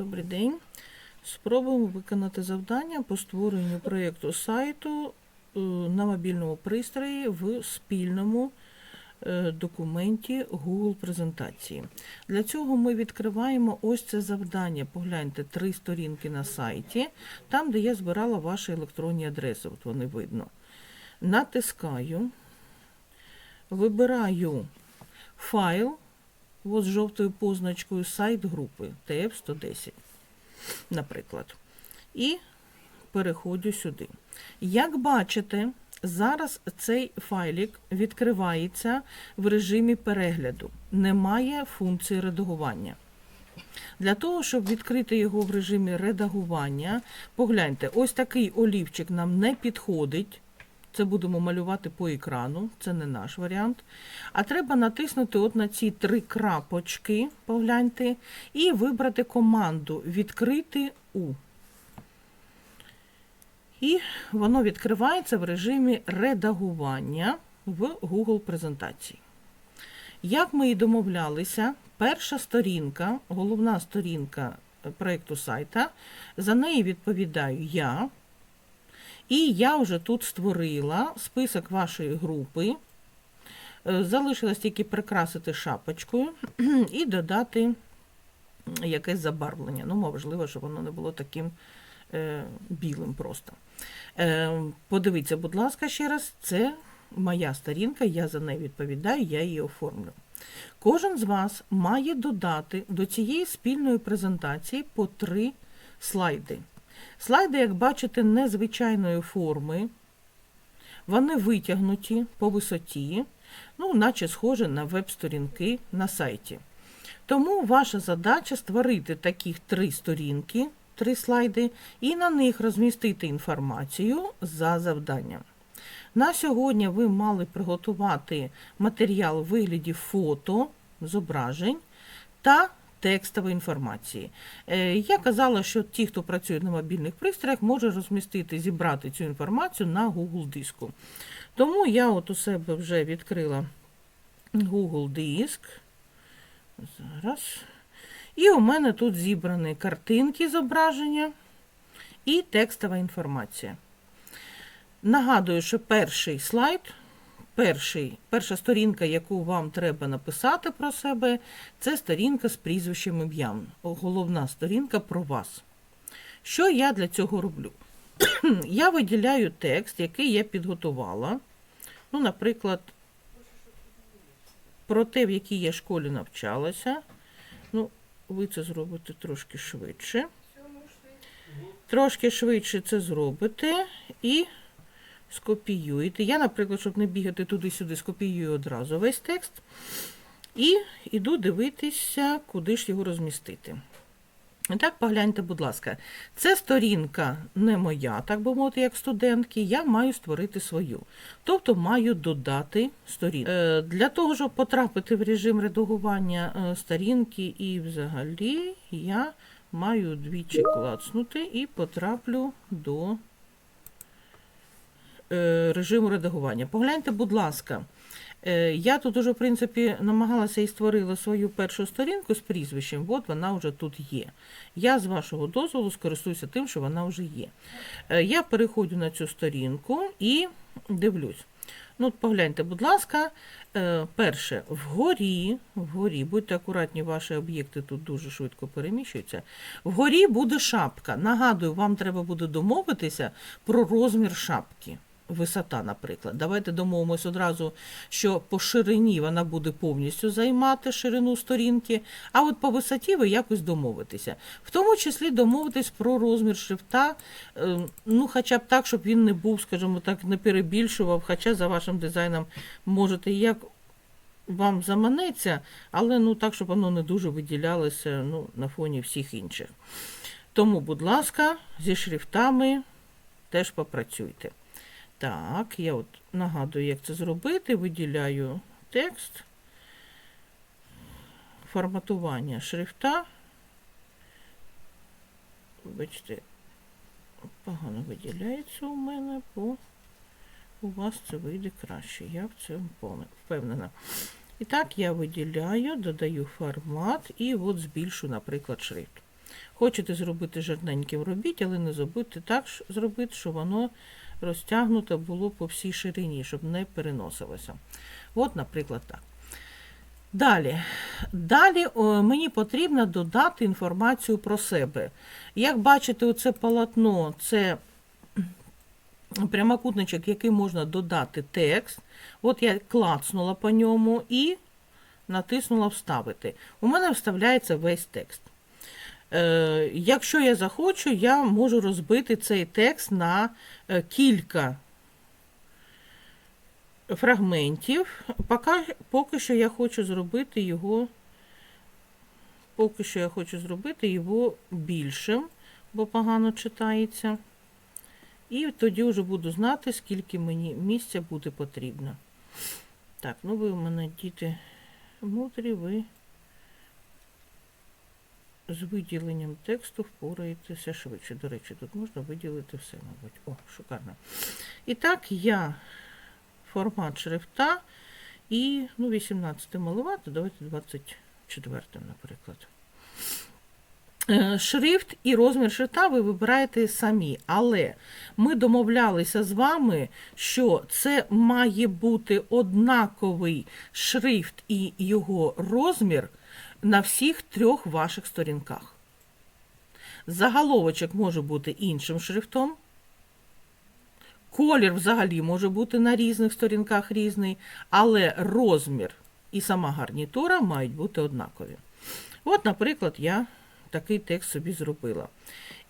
Добрий день. Спробуємо виконати завдання по створенню проєкту сайту е, на мобільному пристрої в спільному е, документі Google презентації. Для цього ми відкриваємо ось це завдання. Погляньте три сторінки на сайті, там, де я збирала ваші електронні адреси, от вони видно. Натискаю, вибираю файл. От з жовтою позначкою сайт групи TF110, наприклад. І переходжу сюди. Як бачите, зараз цей файлік відкривається в режимі перегляду. Немає функції редагування. Для того, щоб відкрити його в режимі редагування, погляньте, ось такий олівчик нам не підходить. Це будемо малювати по екрану, це не наш варіант. А треба натиснути от на ці три крапочки, погляньте, і вибрати команду Відкрити у. І воно відкривається в режимі редагування в Google презентації. Як ми і домовлялися, перша сторінка, головна сторінка проєкту сайта, за неї відповідаю я. І я вже тут створила список вашої групи. Е, Залишилось тільки прикрасити шапочкою і додати якесь забарвлення. Ну, можливо, щоб воно не було таким е, білим просто. Е, подивіться, будь ласка, ще раз, це моя сторінка, я за неї відповідаю, я її оформлю. Кожен з вас має додати до цієї спільної презентації по три слайди. Слайди, як бачите, незвичайної форми. Вони витягнуті по висоті, ну, наче схоже на веб-сторінки на сайті. Тому ваша задача створити таких три сторінки, три слайди, і на них розмістити інформацію за завданням. На сьогодні ви мали приготувати матеріал у вигляді фото, зображень та текстової інформації. Е, Я казала, що ті, хто працює на мобільних пристроях, може розмістити, зібрати цю інформацію на Google диску. Тому я от у себе вже відкрила Google диск. Зараз. І у мене тут зібрані картинки зображення і текстова інформація. Нагадую, що перший слайд, перший, перша сторінка, яку вам треба написати про себе, це сторінка з прізвищем ім'ям. Головна сторінка про вас. Що я для цього роблю? я виділяю текст, який я підготувала. Ну, наприклад, про те, в якій я школі навчалася. Ну, ви це зробите трошки швидше. Трошки швидше це зробите і скопіюєте. Я, наприклад, щоб не бігати туди-сюди, скопіюю одразу весь текст. І йду дивитися, куди ж його розмістити. І так, погляньте, будь ласка, це сторінка не моя, так би мовити, як студентки, я маю створити свою. Тобто маю додати сторінку. Е, Для того, щоб потрапити в режим редагування е, сторінки і взагалі я маю двічі клацнути і потраплю до режиму редагування. Погляньте, будь ласка. Е, Я тут уже, в принципі, намагалася і створила свою першу сторінку з прізвищем, от вона вже тут є. Я з вашого дозволу скористуюся тим, що вона вже є. Е, Я переходжу на цю сторінку і дивлюсь. Ну, погляньте, будь ласка, е, перше, вгорі, вгорі, будьте акуратні, ваші об'єкти тут дуже швидко переміщуються. Вгорі буде шапка. Нагадую, вам треба буде домовитися про розмір шапки. Висота, наприклад. Давайте домовимось одразу, що по ширині вона буде повністю займати ширину сторінки, а от по висоті ви якось домовитеся. В тому числі домовитись про розмір шрифта, е, ну хоча б так, щоб він не був, скажімо так, не перебільшував, хоча за вашим дизайном можете як вам заманеться, але ну так, щоб воно не дуже виділялося ну, на фоні всіх інших. Тому, будь ласка, зі шрифтами теж попрацюйте. Так, я от нагадую, як це зробити. Виділяю текст, форматування шрифта. Бачите, погано виділяється у мене, бо у вас це вийде краще. Я в цьому впевнена. І так, я виділяю, додаю формат і от збільшу, наприклад, шрифт. Хочете зробити жирненьким, робіть, але не забудьте так зробити, щоб воно розтягнуто було по всій ширині, щоб не переносилося. От, наприклад, так. Далі. Далі о, мені потрібно додати інформацію про себе. Як бачите, оце полотно це прямокутничок, який можна додати текст. От я клацнула по ньому і натиснула Вставити. У мене вставляється весь текст. Е, якщо я захочу, я можу розбити цей текст на е, кілька фрагментів. Поки, поки що я хочу зробити його. Поки що я хочу зробити його більшим, бо погано читається. І тоді вже буду знати, скільки мені місця буде потрібно. Так, ну ви у мене діти мудрі, ви з виділенням тексту впораєтеся швидше. До речі, тут можна виділити все, мабуть. О, шикарно. І так, я формат шрифта і, ну, 18 маловато, давайте 24, наприклад. Е, Шрифт і розмір шрифта ви вибираєте самі, але ми домовлялися з вами, що це має бути однаковий шрифт і його розмір на всіх трьох ваших сторінках. Заголовочок може бути іншим шрифтом. Колір взагалі може бути на різних сторінках різний, але розмір і сама гарнітура мають бути однакові. От, наприклад, я такий текст собі зробила.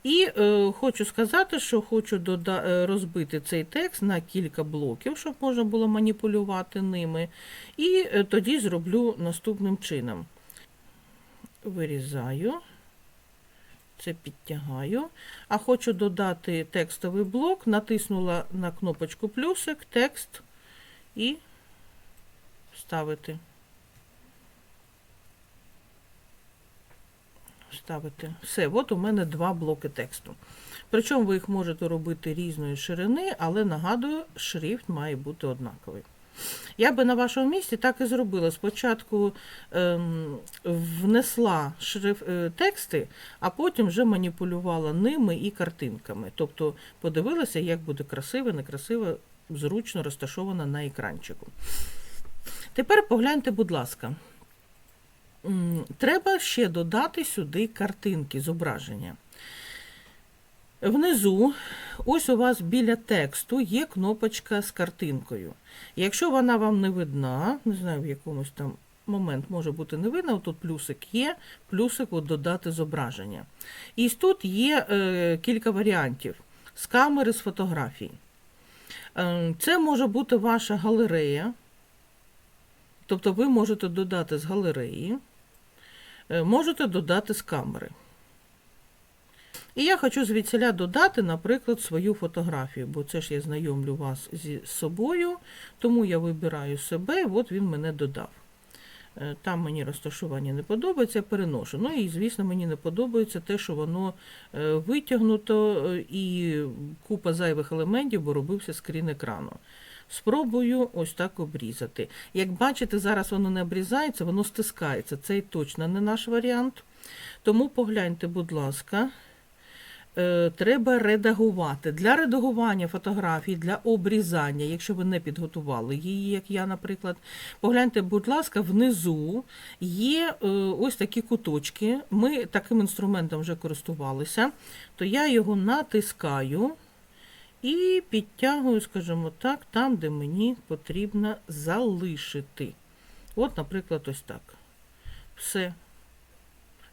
І е, хочу сказати, що хочу дода- е, розбити цей текст на кілька блоків, щоб можна було маніпулювати ними. І е, тоді зроблю наступним чином. Вирізаю, це підтягаю. А хочу додати текстовий блок, натиснула на кнопочку плюсик, текст і вставити. Вставити. Все, от у мене два блоки тексту. Причому ви їх можете робити різної ширини, але нагадую, шрифт має бути однаковий. Я би на вашому місці так і зробила. Спочатку ем, внесла шриф, е, тексти, а потім вже маніпулювала ними і картинками. Тобто подивилася, як буде красиво, некрасиво, зручно розташовано на екранчику. Тепер погляньте, будь ласка. Треба ще додати сюди картинки, зображення. Внизу, ось у вас біля тексту є кнопочка з картинкою. Якщо вона вам не видна, не знаю, в якомусь там момент може бути не видно, тут плюсик є, плюсик от додати зображення. І тут є е, кілька варіантів з камери, з фотографій. Е, це може бути ваша галерея, тобто ви можете додати з галереї, е, можете додати з камери. І я хочу звідсіля додати, наприклад, свою фотографію, бо це ж я знайомлю вас зі собою, тому я вибираю себе, от він мене додав. Е, Там мені розташування не подобається, переношу. Ну і, звісно, мені не подобається те, що воно е, витягнуто е, і купа зайвих елементів, бо робився скрін екрану. Спробую ось так обрізати. Як бачите, зараз воно не обрізається, воно стискається. Цей точно не наш варіант. Тому погляньте, будь ласка, треба редагувати. Для редагування фотографій, для обрізання, якщо ви не підготували її, як я, наприклад, погляньте, будь ласка, внизу є е, ось такі куточки. Ми таким інструментом вже користувалися, то я його натискаю і підтягую, скажімо так, там, де мені потрібно залишити. От, наприклад, ось так. Все.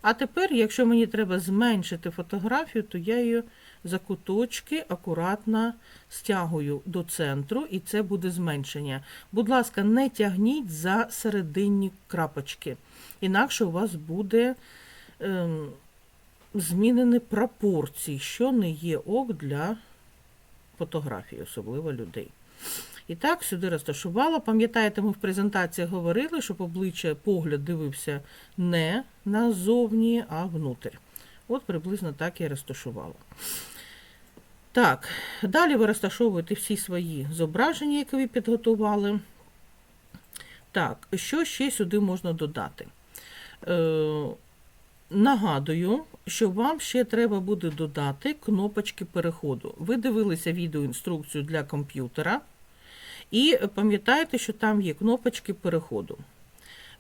А тепер, якщо мені треба зменшити фотографію, то я її за куточки акуратно стягую до центру, і це буде зменшення. Будь ласка, не тягніть за серединні крапочки, інакше у вас буде ем, змінені пропорції, що не є ок для фотографій, особливо людей. І так, сюди розташувала. Пам'ятаєте, ми в презентації говорили, щоб обличчя погляд дивився не назовні, а внутрь. От приблизно так я розташувала. Так, далі ви розташовуєте всі свої зображення, які ви підготували. Так, що ще сюди можна додати? Е, Нагадую, що вам ще треба буде додати кнопочки переходу. Ви дивилися відеоінструкцію для комп'ютера і пам'ятаєте, що там є кнопочки переходу.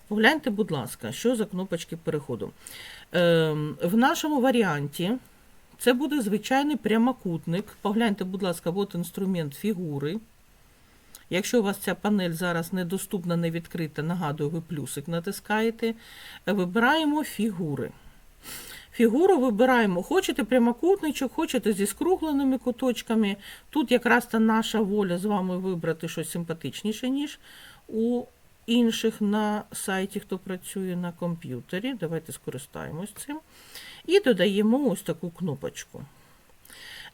Погляньте, будь ласка, що за кнопочки переходу. Ем, в нашому варіанті це буде звичайний прямокутник. Погляньте, будь ласка, от інструмент фігури. Якщо у вас ця панель зараз недоступна, не відкрита, нагадую, ви плюсик натискаєте. Вибираємо фігури. Фігуру вибираємо, хочете прямокутничок, хочете зі скругленими куточками. Тут якраз та наша воля з вами вибрати щось симпатичніше, ніж у інших на сайті, хто працює на комп'ютері. Давайте скористаємось цим. І додаємо ось таку кнопочку.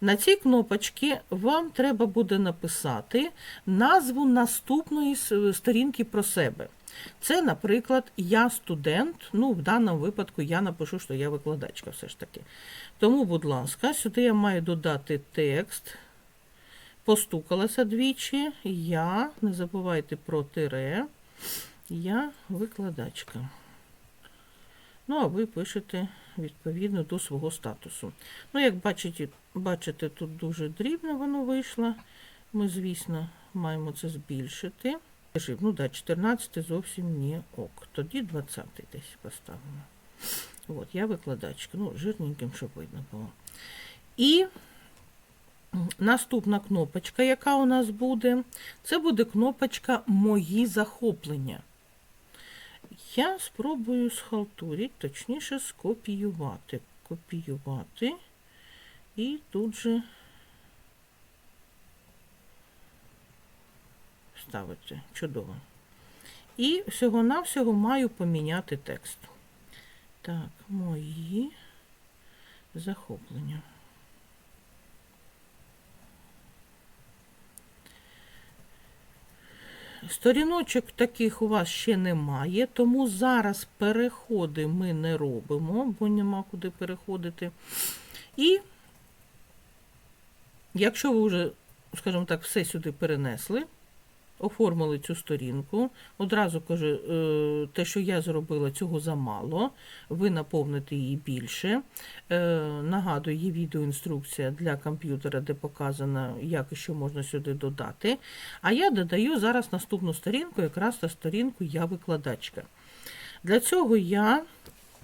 На цій кнопочці вам треба буде написати назву наступної сторінки про себе. Це, наприклад, я студент. Ну, в даному випадку я напишу, що я викладачка все ж таки. Тому, будь ласка, сюди я маю додати текст. Постукалася двічі. Я, не забувайте про тире. Я викладачка. Ну, а ви пишете відповідно до свого статусу. Ну, як бачите, бачите, тут дуже дрібно воно вийшло. Ми, звісно, маємо це збільшити. Ну да, 14 зовсім не ок. Тоді 20 десь поставимо. От, я викладачка. Ну, жирненьким, щоб видно було. І наступна кнопочка, яка у нас буде, це буде кнопочка Мої захоплення. Я спробую схалтурити, точніше скопіювати. Копіювати. І тут же вставити. Чудово. І всього-навсього маю поміняти текст. Так, мої захоплення. Сторіночок таких у вас ще немає, тому зараз переходи ми не робимо, бо нема куди переходити. І якщо ви вже, скажімо так, все сюди перенесли, оформили цю сторінку, одразу кажу, е, те, що я зробила, цього замало, ви наповните її більше. Е, Нагадую, є відеоінструкція для комп'ютера, де показано, як і що можна сюди додати. А я додаю зараз наступну сторінку, якраз на сторінку Я викладачка. Для цього я,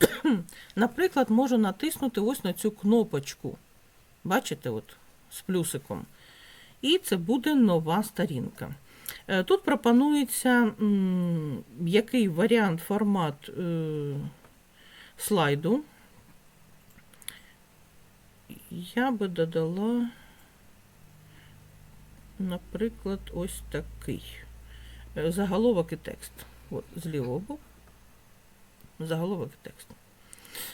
наприклад, можу натиснути ось на цю кнопочку. Бачите, от з плюсиком. І це буде нова сторінка. Е, Тут пропонується, який варіант, формат е, слайду. Я би додала, наприклад, ось такий. Е, Заголовок і текст. От, з лівого боку. Заголовок і текст.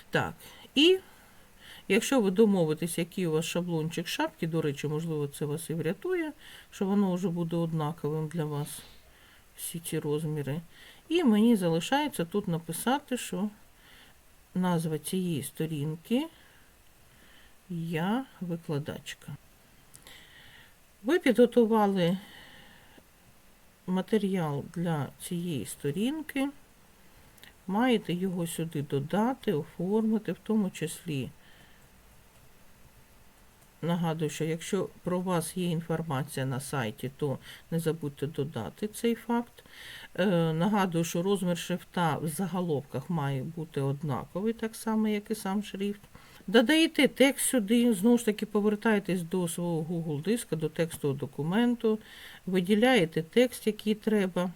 Так, і якщо ви домовитесь, який у вас шаблончик шапки, до речі, можливо, це вас і врятує, що воно вже буде однаковим для вас, всі ці розміри. І мені залишається тут написати, що назва цієї сторінки я викладачка. Ви підготували матеріал для цієї сторінки. Маєте його сюди додати, оформити, в тому числі. Нагадую, що якщо про вас є інформація на сайті, то не забудьте додати цей факт. Е, Нагадую, що розмір шрифта в заголовках має бути однаковий, так само, як і сам шрифт. Додаєте текст сюди, знову ж таки повертаєтесь до свого Google диска, до текстового документу, виділяєте текст, який треба.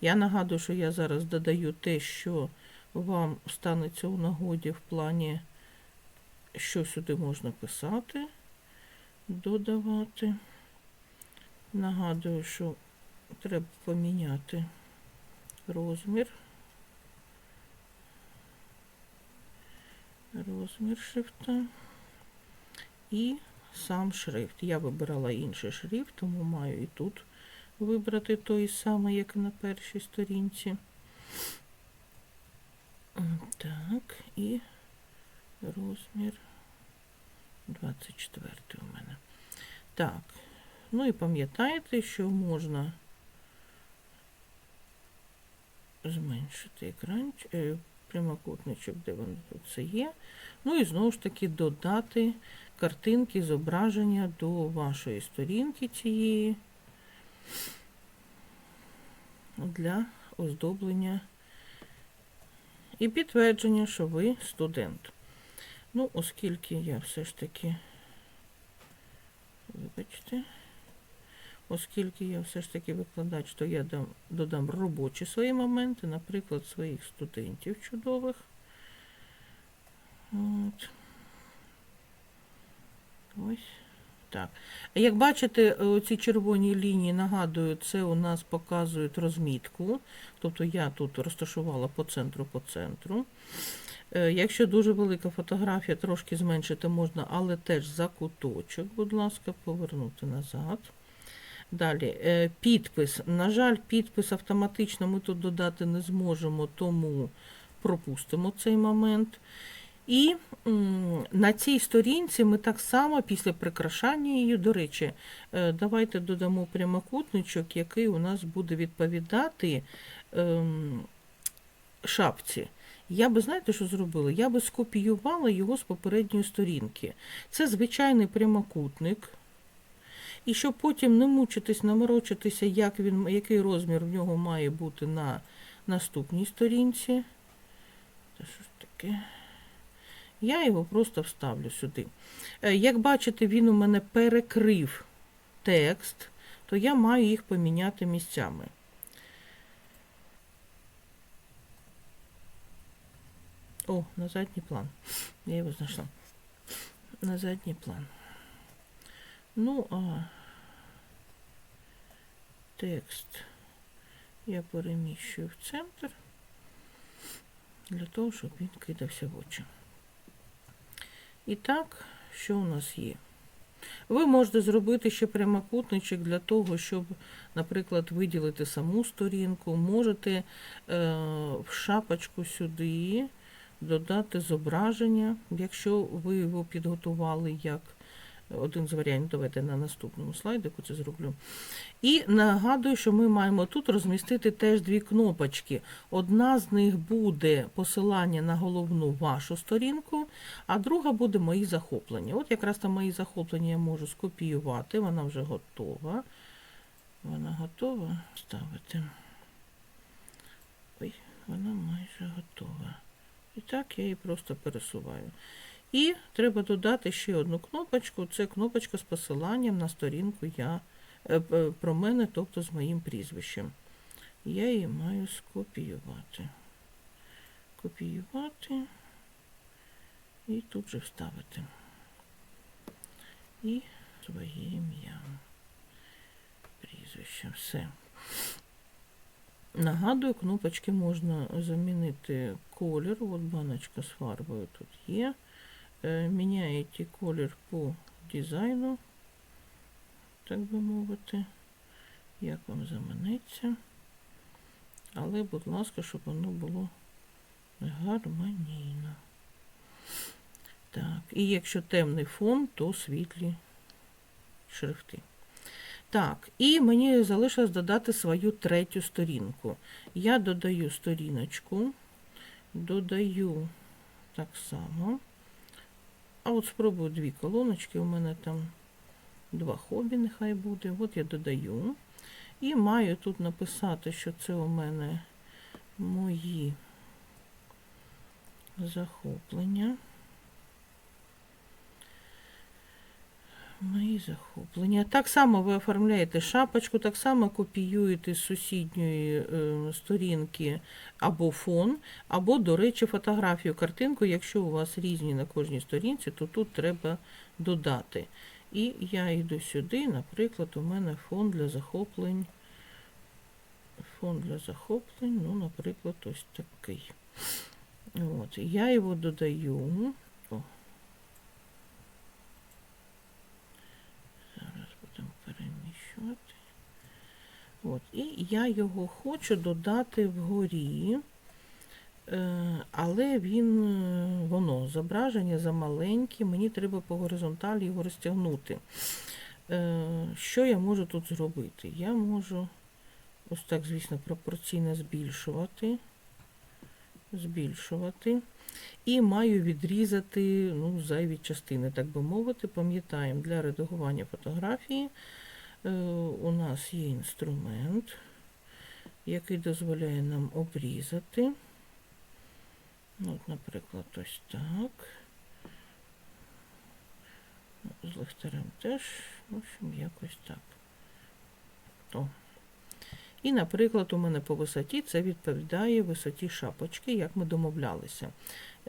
Я нагадую, що я зараз додаю те, що вам станеться у нагоді в плані, що сюди можна писати, додавати. Нагадую, що треба поміняти розмір. Розмір шрифта і сам шрифт. Я вибирала інший шрифт, тому маю і тут вибрати той самий, як на першій сторінці. Так, і розмір 24 у мене. Так, ну і пам'ятаєте, що можна зменшити екран, е, прямокутничок, де він тут це є. Ну і знову ж таки додати картинки, зображення до вашої сторінки цієї для оздоблення і підтвердження, що ви студент. Ну, оскільки я все ж таки, вибачте, оскільки я все ж таки викладач, то я дам, додам робочі свої моменти, наприклад, своїх студентів чудових. От. Ось так. Як бачите, ці червоні лінії, нагадую, це у нас показують розмітку. Тобто я тут розташувала по центру по центру. Е, Якщо дуже велика фотографія, трошки зменшити можна, але теж за куточок, будь ласка, повернути назад. Далі, е, підпис. На жаль, підпис автоматично ми тут додати не зможемо, тому пропустимо цей момент. І на цій сторінці ми так само після прикрашання її, до речі, е, давайте додамо прямокутничок, який у нас буде відповідати ем, шапці. Я би, знаєте, що зробила? Я би скопіювала його з попередньої сторінки. Це звичайний прямокутник. І щоб потім не мучитись, наморочитися, як він, який розмір в нього має бути на наступній сторінці. Та що ж таке? Я його просто вставлю сюди. Е, Як бачите, він у мене перекрив текст, то я маю їх поміняти місцями. О, на задній план. Я його знайшла. На задній план. Ну, а текст я переміщую в центр для того, щоб він кидався в очі. І так, що у нас є? Ви можете зробити ще прямокутничок для того, щоб, наприклад, виділити саму сторінку. Можете е, в шапочку сюди додати зображення, якщо ви його підготували як один з варіантів, давайте на наступному слайдику це зроблю. І нагадую, що ми маємо тут розмістити теж дві кнопочки. Одна з них буде посилання на головну вашу сторінку, а друга буде мої захоплення. От якраз там мої захоплення я можу скопіювати, вона вже готова. Вона готова ставити. Ой, вона майже готова. І так я її просто пересуваю. І треба додати ще одну кнопочку. Це кнопочка з посиланням на сторінку я, е, е, про мене, тобто з моїм прізвищем. Я її маю скопіювати. Копіювати і тут же вставити. І своє ім'я. Прізвище. Все. Нагадую, кнопочки можна замінити колір. От баночка з фарбою тут є. Е, Міняєте колір по дизайну, так би мовити, як вам заманеться. Але, будь ласка, щоб воно було гармонійно. Так, і якщо темний фон, то світлі шрифти. Так, і мені залишилось додати свою третю сторінку. Я додаю сторіночку, додаю так само. А от спробую дві колоночки. У мене там два хобі, нехай буде. От я додаю. І маю тут написати, що це у мене мої захоплення. Мої захоплення. Так само ви оформляєте шапочку, так само копіюєте з сусідньої е, сторінки або фон, або, до речі, фотографію, картинку. Якщо у вас різні на кожній сторінці, то тут треба додати. І я йду сюди, наприклад, у мене фон для захоплень. Фон для захоплень, ну, наприклад, ось такий. От, я його додаю. О, Зараз будемо переміщувати. От, і я його хочу додати вгорі, е, але він, е, воно, зображення замаленьке, мені треба по горизонталі його розтягнути. Е, Що я можу тут зробити? Я можу ось так, звісно, пропорційно збільшувати. збільшувати. І маю відрізати ну, зайві частини, так би мовити. Пам'ятаємо, для редагування фотографії у нас є інструмент, який дозволяє нам обрізати. Ну, От, наприклад, ось так. Ну, З лихтарем теж, в общем, якось так. О. І, наприклад, у мене по висоті це відповідає висоті шапочки, як ми домовлялися.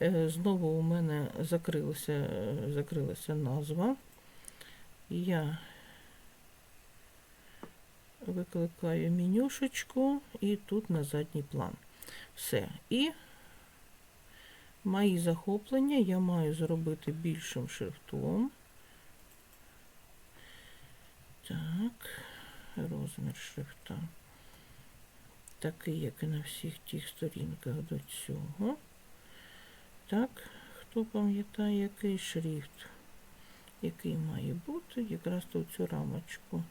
Е, Знову у мене закрилася, е, закрилася назва. Я викликаю менюшечку і тут на задній план. Все. І мої захоплення я маю зробити більшим шрифтом. Так, розмір шрифта. Такий, як і на всіх тих сторінках до цього. Так, хто пам'ятає, який шрифт, який має бути, якраз тут цю рамочку.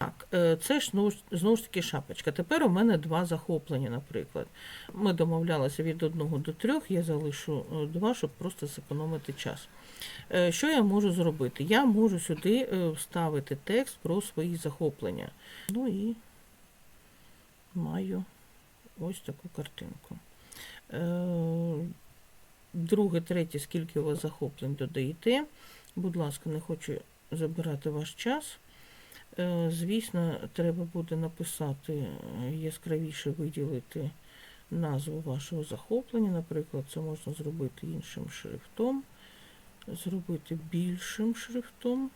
Так, е, це ж ж- знову ж таки шапочка. Тепер у мене два захоплення, наприклад. Ми домовлялися від одного до трьох, я залишу е, два, щоб просто зекономити час. Е, Що я можу зробити? Я можу сюди вставити текст про свої захоплення. Ну і маю ось таку картинку. Друге, третє, скільки у вас захоплень додаєте. Будь ласка, не хочу забирати ваш час. Е, Звісно, треба буде написати, е, яскравіше виділити назву вашого захоплення. Наприклад, це можна зробити іншим шрифтом, зробити більшим шрифтом.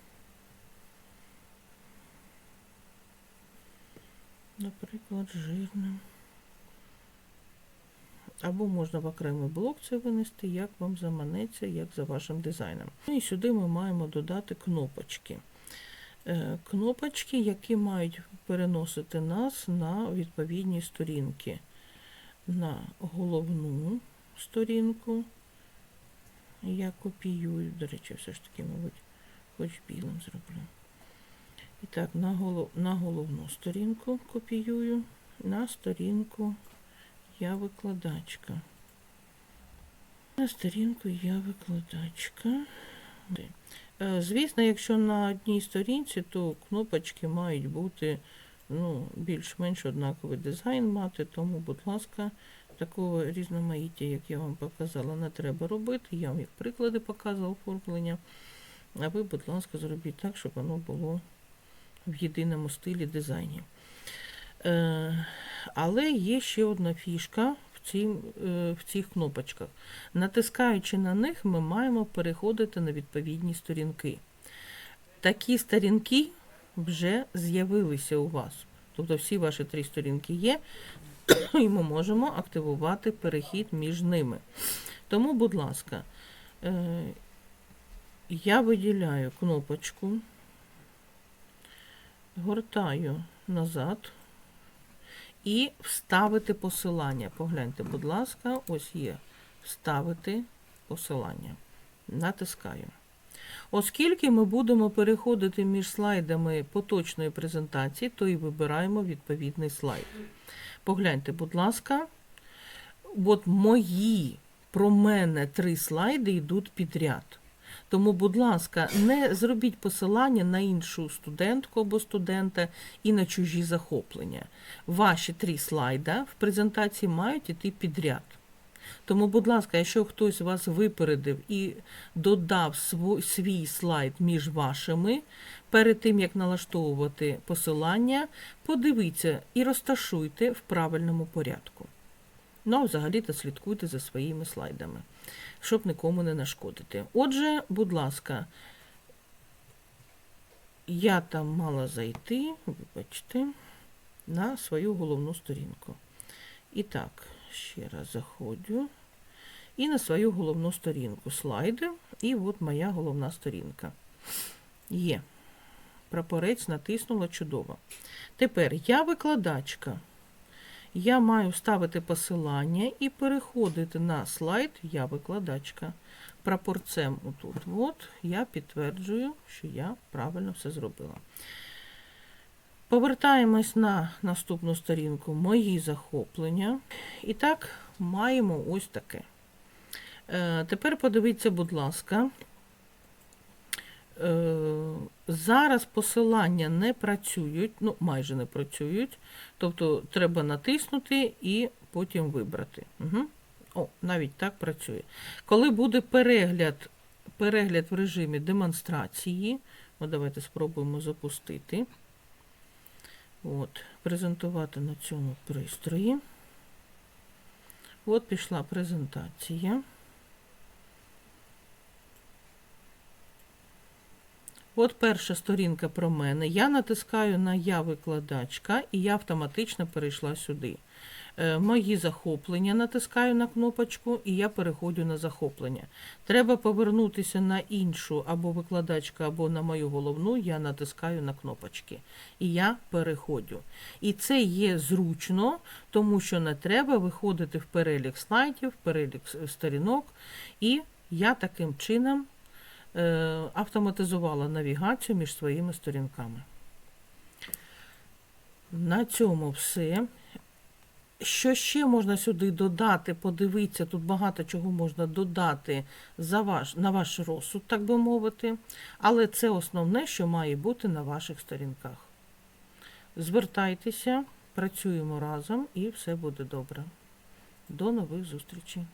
Наприклад, жирним. Або можна в окремий блок це винести, як вам заманеться, як за вашим дизайном. Ну і сюди ми маємо додати кнопочки. Е, Кнопочки, які мають переносити нас на відповідні сторінки. На головну сторінку. Я копіюю, до речі, все ж таки, мабуть, хоч білим зроблю. І так, на, голов... на головну сторінку копіюю, на сторінку я викладачка. На сторінку я викладачка. Е, Звісно, якщо на одній сторінці, то кнопочки мають бути ну, більш-менш однаковий дизайн мати, тому, будь ласка, такого різноманіття, як я вам показала, не треба робити. Я вам як приклади показував оформлення. А ви, будь ласка, зробіть так, щоб воно було в єдиному стилі дизайні. Е, але є ще одна фішка в, е, в цих кнопочках. Натискаючи на них, ми маємо переходити на відповідні сторінки. Такі сторінки вже з'явилися у вас. Тобто всі ваші три сторінки є, і ми можемо активувати перехід між ними. Тому, будь ласка, е, я виділяю кнопочку, гортаю назад і вставити посилання. Погляньте, будь ласка, ось є вставити посилання. Натискаю. Оскільки ми будемо переходити між слайдами поточної презентації, то і вибираємо відповідний слайд. Погляньте, будь ласка, от мої про мене три слайди йдуть підряд. Тому, будь ласка, не зробіть посилання на іншу студентку або студента і на чужі захоплення. Ваші три слайда в презентації мають іти підряд. Тому, будь ласка, якщо хтось вас випередив і додав свій слайд між вашими, перед тим як налаштовувати посилання, подивіться і розташуйте в правильному порядку. Ну, а взагалі-то слідкуйте за своїми слайдами, щоб нікому не нашкодити. Отже, будь ласка, я там мала зайти, вибачте, на свою головну сторінку. І так, ще раз заходжу. І на свою головну сторінку слайди. І от моя головна сторінка. Є. Прапорець натиснула чудово. Тепер я викладачка. Я маю ставити посилання і переходити на слайд Я викладачка. Прапорцем отут. От я підтверджую, що я правильно все зробила. Повертаємось на наступну сторінку Мої захоплення. І так, маємо ось таке. Е, Тепер подивіться, будь ласка. Е, Зараз посилання не працюють, ну майже не працюють. Тобто треба натиснути і потім вибрати. Угу. О, навіть так працює. Коли буде перегляд, перегляд в режимі демонстрації, от давайте спробуємо запустити. От, презентувати на цьому пристрої. От пішла презентація. От перша сторінка про мене. Я натискаю на Я викладачка і я автоматично перейшла сюди. Е, Мої захоплення натискаю на кнопочку і я переходжу на захоплення. Треба повернутися на іншу або викладачка, або на мою головну, я натискаю на кнопочки. І я переходжу. І це є зручно, тому що не треба виходити в перелік слайдів, в перелік сторінок. І я таким чином автоматизувала навігацію між своїми сторінками. На цьому все. Що ще можна сюди додати? Подивіться, тут багато чого можна додати за ваш, на ваш розсуд, так би мовити. Але це основне, що має бути на ваших сторінках. Звертайтеся, працюємо разом і все буде добре. До нових зустрічей!